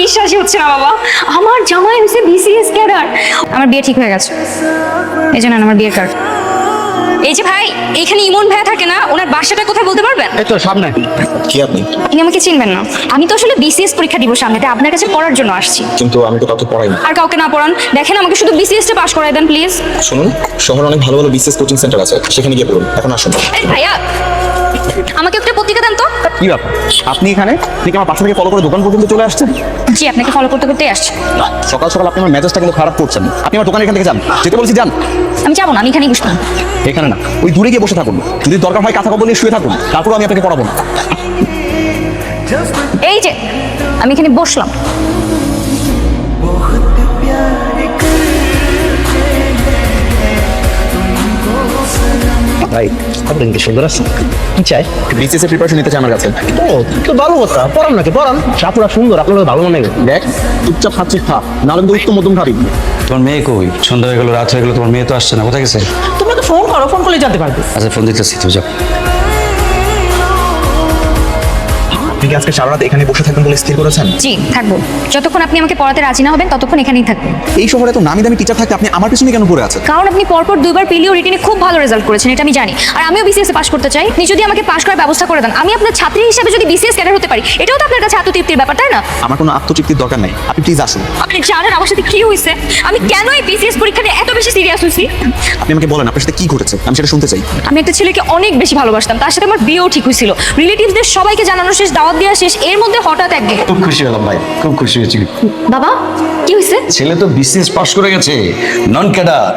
বিশ্বাসই হচ্ছে না বাবা। আমার জামাই হচ্ছে বিসিএস ক্যাডার আমার বিয়ে ঠিক হয়ে গেছে। এই জন্য আমার বিয়ের কার্ড এই যে ভাই এখানে ইমন ভাই থাকে না ওনার বাসাটা কোথায় বলতে পারবেন? এই তো সামনে। কি আপনি? আপনি আমাকে চিনবেন না। আমি তো আসলে বিসিএস পরীক্ষা দিব সামনে তাই আপনার কাছে পড়ার জন্য আসছি। কিন্তু আমি তো কাউকে পড়াই না আর কাউকে না পড়ান। দেখেন আমাকে শুধু বিসিএসটা পাস করাই দেন প্লিজ শুনুন শহরে অনেক ভালো ভালো বিসিএস কোচিং সেন্টার আছে সেখানে গিয়ে পড়ুন। এখন আসুন। ভাইয়া আমাকে একটা পত্রিকা দেন তো। কি ব্যাপার? আপনি এখানে? আপনি কি আমার পাশে থেকে ফলো করে দোকান পর্যন্ত চলে আসছেন? জি আপনাকে ফলো করতে করতেই আসছি। সকাল সকাল আপনি আমার মেজাজটা কিন্তু খারাপ করছেন আপনি আমার দোকানে এখান থেকে যান। যেতে বলছি যান। আমি যাব না আমি এখানেই বসবো এখানে না ওই দূরে গিয়ে বসে থাকুন। যদি দরকার হয় কাঁথা কবল নিয়ে শুয়ে থাকুন। তারপর আমি আপনাকে পড়াবো না। এই যে আমি এখানে বসলাম। ভাই আপনি কি সুন্দর আছে? কি চাই? বিসিএস এর প্রিপারেশন নিতে চাই আমার কাছে। ও তো ভালো কথা পড়ান নাকি পড়ান? সাপুরা সুন্দর আপনার ভালো মনে হবে দেখ চুপচাপ খাচ্ছিস খা নাহলে কিন্তু উত্তম মধ্যম খাবি। তোমার মেয়ে কই? সন্ধ্যা হয়ে গেলো রাত হয়ে গেলো তোমার মেয়ে তো আসছে না কোথায় গেছে? তোমরা তো ফোন করো ফোন করলে জানতে পারবে। আচ্ছা ফোন দিতেছি তো যাও। আপনি কি আজকে সারা রাত এখানে বসে থাকবেন বলে স্থির করেছেন? জি থাকব। যতক্ষণ আপনি আমাকে পড়াতে রাজি না হবেন ততক্ষণ এখানেই থাকব। এই শহরে তো নামি দামি টিচার থাকতে আপনি আমার পিছনে কেন পড়ে আছেন? কারণ আপনি পরপর দুইবার পিলিও রিটেনে খুব ভালো রেজাল্ট করেছেন এটা আমি জানি। আর আমিও বিসিএস পাস করতে চাই। আপনি যদি আমাকে পাস করার ব্যবস্থা করে দেন আমি আপনার ছাত্রী হিসেবে যদি বিসিএস ক্যাডার হতে পারি এটাও তো আপনার কাছে আত্মতৃপ্তির ব্যাপার তাই না? আমার কোনো আত্মতৃপ্তির দরকার নাই। আপনি প্লিজ আসুন। আপনি জানেন আমার সাথে কি হয়েছে? আমি কেন এই বিসিএস পরীক্ষা নিয়ে এত বেশি সিরিয়াস হয়েছি? আপনি আমাকে বলেন আপনার সাথে কি ঘটেছে? আমি সেটা শুনতে চাই। আমি একটা ছেলেকে অনেক বেশি ভালোবাসতাম তার সাথে আমার বিয়েও ঠিক হয়েছিল। রিলেটিভসদের সবাইকে জানানো শেষ দাওয়াত দেওয়া শেষ এর মধ্যে হঠাৎ একদিন খুব খুশি হলাম ভাই খুব খুশি হয়েছি। বাবা কি হয়েছে? ছেলে তো বিসিএস পাস করে গেছে নন ক্যাডার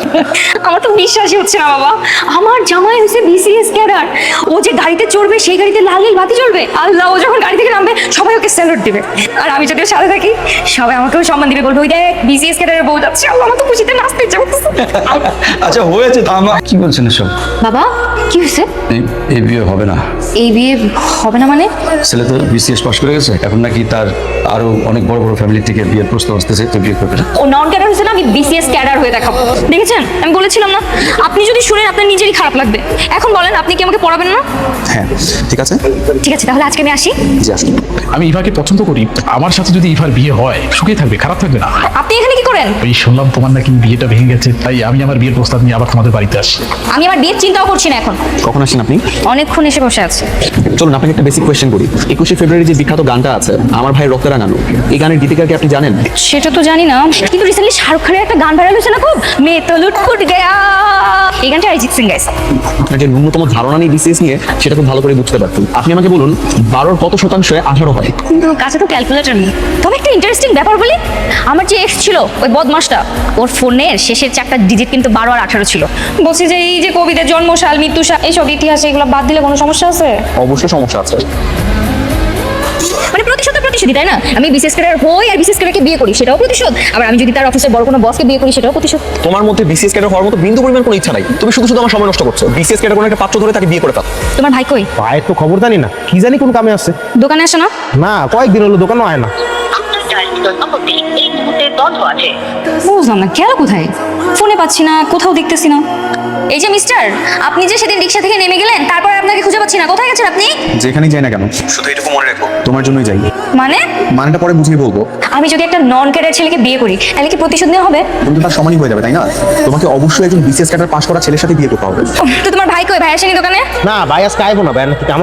আমার তো বিশ্বাসই হচ্ছে না বাবা। আমার জামাই হয়েছে বিসিএস ক্যাডার ও যে গাড়িতে চড়বে সেই গাড়িতে লাল নীল বাতি জ্বলবে। আল্লাহ ও যখন গাড়ি থেকে নামবে সবাই ওকে স্যালুট দিবে। আর আমি যদি সাথে থাকি সবাই আমাকেও সম্মান দিবে বলবে ওই দেখ বিসিএস ক্যাডারের বউ যাচ্ছে। আল্লাহ আমার তো খুশিতে নাচতে ইচ্ছে। আচ্ছা হয়েছে তা আমার। কি বলছেন এসব? বাবা কি হয়েছে? এই- এই বিয়ে হবে না। এই বিয়ে হবে না মানে? ছেলে তো বিসিএস পাস করে গেছে এখন নাকি তার আরও অনেক বড় বড় ফ্যামিলি থেকে বিয়ের প্রস্তাব আসতেছে তো বিয়ে করবে না। ও নন ক্যাডার হয়েছে না? আমি বিসিএস ক্যাডার হয়ে দেখাবো। দেখেছেন? আমি বলেছিলাম না। আপনি যদি শুনেন আপনার নিজেরই খারাপ লাগবে। এখন বলেন আপনি কি আমাকে পড়াবেন না? হ্যাঁ ঠিক আছে? ঠিক আছে তাহলে আজকে আমি আসি। জি আসুন। আমি ইভাকে পছন্দ করি। আমার সাথে যদি ইভার বিয়ে হয় সুখে থাকবে খারাপ থাকবে না? আপনি এখানে কি করেন? ওই শুনলাম তোমার নাকি বিয়েটা ভেঙে গেছে তাই আমি আমার বিয়ের প্রস্তাব নিয়ে আবার তোমাদের বাড়িতে আসি। আমি আমার বিয়ের চিন্তাও করছি না এখন। কখন আসেন আপনি? অনেকক্ষণ এসে বসে আছে। চলুন আপনাকে একটা বেসিক কোয়েশ্চেন করি। একুশে ফেব্রুয়ারি যে বিখ্যাত গানটা আছে আমার ভাই রক্ত রাঙানো এই গানের গীতিকারকে আপনি জানেন? সেটা তো জানি না কিন্তু রিসেন্টলি শাহরুখ খানের একটা গান ভাইরাল হয়েছে না খুব? মেয়ে তো লুটফুট গয়া। এই গানটা অরিজিৎ সিং গাইছে। আপনার যে ন্যূনতম ধারণা নেই বিসিএস নিয়ে সেটা খুব ভালো করে বুঝতে পারতুন আপনি আমাকে বলুন বারোর কত শতাংশে আঠারো হয়? কিন্তু কাছে তো ক্যালকুলেটর নেই। তবে একটা ইন্টারেস্টিং ব্যাপার বলি আমার যে এক্স ছিল ওই বদমাসটা ওর ফোনের শেষের চারটা ডিজিট কিন্তু বারো আর আঠারো ছিল। বলছি যে এই যে কবিদের জন্মসাল মৃত্যুসাল এইসব ইতিহাস এগুলো বাদ দিলে কোনো সমস্যা আছে? অবশ্যই সমস্যা আছে। মানে প্রতিশোধই তাই না? আমি বিশেষ করে হই আর বিশেষ করে বিয়ে করি সেটাও প্রতিশোধ। আবার আমি যদি তার অফিসের বড় কোনো বসকে বিয়ে করি সেটাও প্রতিশোধ। তোমার মধ্যে বিসিএস ক্যাডার হওয়ার মতো বিন্দু পরিমাণ কোনো ইচ্ছা নাই। তুমি শুধু শুধু আমার সময় নষ্ট করছ। বিসিএস ক্যাডার কোনো একটা পাত্র ধরে তাকে বিয়ে করে ফেলো। তোমার ভাই কই? ভাইয়ের তো খবর জানি না। কি জানি কোন কামে আছে? দোকানে আসে না। না কয়েকদিন হলো দোকানও আয় না। বুঝলাম না গেল কোথায়? ফোনে পাচ্ছি না কোথাও দেখতেছি না। এই যে মিস্টার আপনি যে সেদিন রিক্সা থেকে নেমে গেলেন তারপর আপনাকে পাচ্ছি না কোথায় গেছেন আপনি? যেখানেই যাই না কেন? শুধু এটুকু মনে রাখো। তোমার জন্যই যাই। মানে? মানেটা পরে বুঝিয়ে বলব। আমি যদি একটা নন ক্যাডার ছেলেকে বিয়ে করি তাহলে কি প্রতিশোধ নেওয়া হবে? তুমি তো তার সমানই হয়ে যাবে তাই না? তোমাকে অবশ্যই একজন বিসিএস ক্যাডার পাস করা ছেলের সাথে বিয়ে করতে হবে। তো তোমার ভাই কই? ভাই আসেনি দোকানে? না ভাই আজকে আইবো না ভাইয়ের নাকি কাম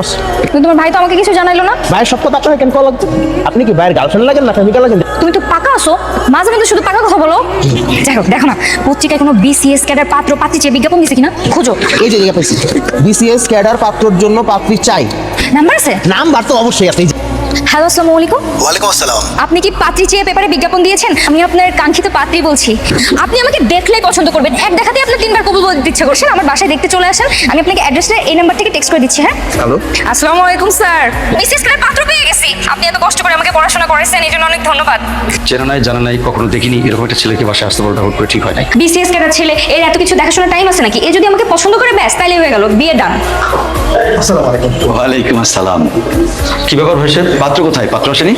কিন্তু তোমার ভাই তো আমাকে কিছু জানাইলো না। ভাইয়ের সব কথা আপনাকে কেন কল লাগতো আপনি কি ভাইয়ের গার্লফ্রেন্ড লাগেন না প্রেমিকা লাগেন? তুমি তো পাকা আসো মাঝে মাঝে শুধু পাকা কথা বলো। যাই হোক দেখো না পত্রিকায় কোনো বিসিএস ক্যাডার পাত্র পাত্রী চেয়ে বিজ্ঞাপন দিছে কিনা? খোঁজো। এই যে জায়গা পাইছি বিসিএস ক্যাডার পাত্রর জন্য পাত্রী চাই। নাম্বার আছে? নাম্বার তো অবশ্যই আছে হ্যালো আসসালামু আলাইকুম। ওয়ালাইকুম আসসালাম। আপনি কি পাত্রী চেয়ে পেপারে বিজ্ঞাপন দিয়েছেন? আমি আপনার কাঙ্ক্ষিত পাত্রী বলছি। আপনি আমাকে দেখলেই পছন্দ করবেন। এক দেখাতে আপনার তিনবার কবুল বলতে ইচ্ছে করছেন আমার বাসায় দেখতে চলে আসেন। আমি আপনাকে অ্যাড্রেসটা এই নাম্বার থেকে টেক্সট করে দিচ্ছি হ্যাঁ? হ্যালো আসসালামু আলাইকুম স্যার। বিসিএস ক্যাডার পাত্র পেয়ে গেছি। আপনি এত কষ্ট করে আমাকে পড়াশোনা করেছেন এই জন্য অনেক ধন্যবাদ। চেনা নাই জানা নাই কখনো দেখিনি। এরকম একটা ছেলেকে বাসায় আসতে বলটা হুট করে ঠিক হয় নাই। বিসিএস ক্যাডার ছেলে এর এত কিছু দেখাশোনার টাইম আছে নাকি? এ যদি আমাকে পছন্দ করে ব্যাস তাইলে হয়ে গেল। বিয়ে ডান আসসালামু আলাইকুম। ওয়ালাইকুম আসসালাম। কি ব্যাপার হয়েছে? পাত্র কোথায়? পাত্র আসেনি?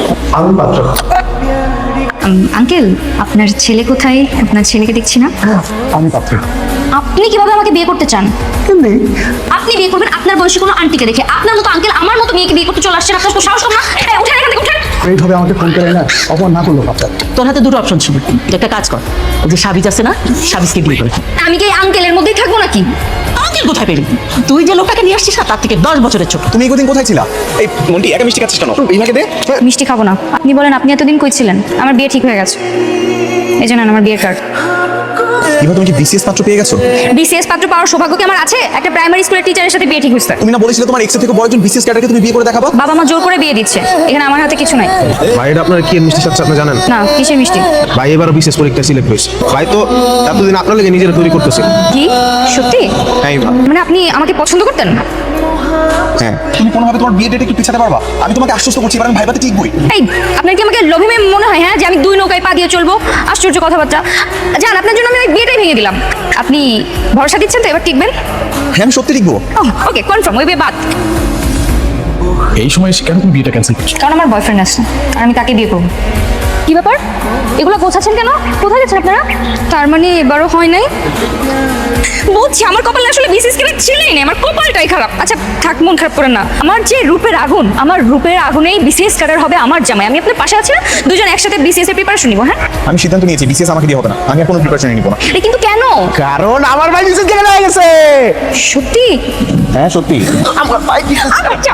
আঙ্কেল আপনার ছেলে কোথায়? আপনার ছেলেকে দেখছি না? আমি পাত্র। আপনি কীভাবে আমাকে বিয়ে করতে চান? আপনি বিয়ে করবেন আপনার বয়সী কোনো আন্টিকে দেখে। আপনার মতো আঙ্কেল আমার মতো মেয়েকে বিয়ে করতে চলে আসছেন আপনার সাহস কম না? এই, উঠেন এখান থেকে উঠেন! এইভাবে আমাকে ফোন করে না অপমান না করল ভাবটা তোর হাতে দুটো অপশন ছিল। তুই একটা কাজ কর ওই যে সাবিজ আছে না সাবিজকে বিয়ে করে। আমি কি এই আঙ্কেলের মধ্যেই থাকব নাকি? আঙ্কেল কোথায় পেলি? তুই যে লোকটাকে নিয়ে আসছিস না তার থেকে দশ বছরের ছোট। তুমি এতদিন কোথায় ছিলা? এই মন্টি একা মিষ্টি খাচ্ছিস কেন? এইভাবে দে। মিষ্টি খাব না। আপনি বলেন আপনি এতদিন কই ছিলেন? আমার বিয়ে ঠিক হয়ে গেছে। এই জন্য আমার বিয়ের কার্ড এবার তুমি কি বিসিএস পাত্র পেয়ে গেছো? বিসিএস পাত্র পাওয়ার সৌভাগ্য কি আমার আছে? একটা প্রাইমারি স্কুলের টিচারের সাথে বিয়ে ঠিক হয়েছে। তুমি না বলেছিলে তোমার এক্সের থেকে বড় একজন বিসিএস ক্যাডারকে তুমি বিয়ে করে দেখাবা? বাবা মা জোর করে বিয়ে দিচ্ছে। এখানে আমার হাতে কিছু নাই। ভাই এটা আপনার কি মিষ্টি সাথে আপনি জানেন? না কিসের মিষ্টি? ভাই এবারও বিসিএস পরীক্ষা সিলেক্ট হয়েছে। ভাই তো এতদিন আপনার লাগে নিজের তৈরি করতেছে কি? সত্যি? হ্যাঁ এবার। মানে আপনি আমাকে পছন্দ করতেন? হ্যাঁ। তুমি কোনোভাবে তোমার বিয়ে ডেট একটু পিছাতে পারবা? আমি তোমাকে আশ্বস্ত করছি এবার আমি ভাইবাতে টিকবই এই আপনার কি আমাকে লোভী মেয়ে মনে হয় হ্যাঁ? যে আমি দুই নৌকায় পা দিয়ে চলবো? আশ্চর্য কথাবার্তা। জান আপনার জন্য আমি বিয়েটাই ভেঙে দিলাম। আপনি ভরসা দিচ্ছেন তো এবার টিকবেন? হ্যাঁ আমি সত্যি টিকবো ওকে কনফার্ম ওই বিয়ে বাদ। এই সময় এসে কেন তুমি বিয়েটা ক্যান্সেল করছ? কারণ আমার বয়ফ্রেন্ড আছে আর আমি তাকে বিয়ে করব। কি ব্যাপার? এগুলো গোছাচ্ছেন কেন? কোথায় গেছেন আপনারা? তার মানে এবারও হয় নাই? বলছি আমার কপালে আসলে বিসিস কেন ছিলেই না আমার কপালটাই খারাপ। আচ্ছা থাক মন খারাপ করে না। আমার যে রূপের আগুন আমার রূপের আগুনেই বিসিএস কাটার হবে আমার জামাই। আমি আপনার পাশে আছি না দুজন একসাথে বিসিএস এর প্রিপারেশন নিব হ্যাঁ? আমি সিদ্ধান্ত নিয়েছি বিসিএস আমাকে দিয়ে হবে না। আমি আর কোনো প্রিপারেশন নিব না। এ কিন্তু কেন? কারণ আমার ভাই বিশেষ কেন হয়ে গেছে। সত্যি? হ্যাঁ সত্যি। আমার ভাই বিসিএস আচ্ছা